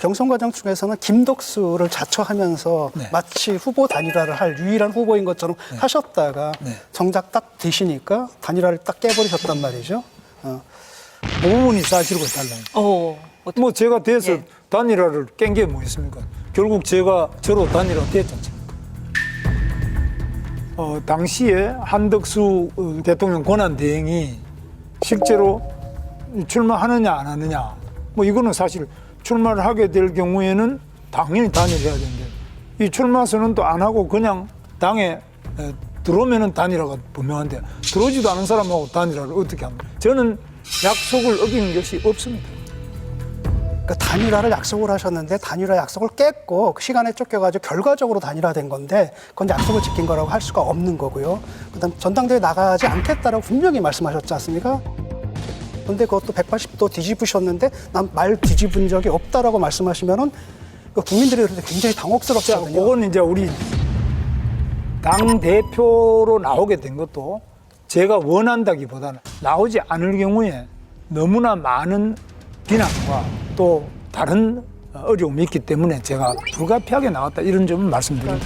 경선 과정 중에서는 김덕수를 자처하면서 네. 마치 후보 단일화를 할 유일한 후보인 것처럼 하셨다가 네. 정작 딱 되시니까 단일화를 딱 깨버리셨단 말이죠. 어. 부분이 사실과 달라요. 어, 어떻게- 뭐 제가 돼서 예. 단일화를 깬 게 뭐였습니까? 결국 제가 저로 단일화 됐지 않습니까? 어, 당시에 한덕수 어, 대통령 권한 대행이 실제로 출마하느냐 안 하느냐 뭐 이거는 사실 출마를 하게 될 경우에는 당연히 단일해야 되는데 이 출마선은 또안 하고 그냥 당에 에, 들어오면은 단일화가 분명한데 들어오지도 않은 사람하고 단일화를 어떻게 합니까? 저는 약속을 어긴 것이 없습니다. 그러니까 단일화를 약속을 하셨는데 단일화 약속을 깼고 그 시간에 쫓겨가지고 결과적으로 단일화된 건데 그건 약속을 지킨 거라고 할 수가 없는 거고요. 그다음 전당대회 나가지 않겠다라고 분명히 말씀하셨지 않습니까? 근데 그것도 180도 뒤집으셨는데 난 말 뒤집은 적이 없다라고 말씀하시면은 그 국민들이 굉장히 자, 당혹스럽거든요. 그건 이제 우리 당 대표로 나오게 된 것도 제가 원한다기보다는 나오지 않을 경우에 너무나 많은 비난과 또 다른 어려움이 있기 때문에 제가 불가피하게 나왔다 이런 점을 말씀드립니다.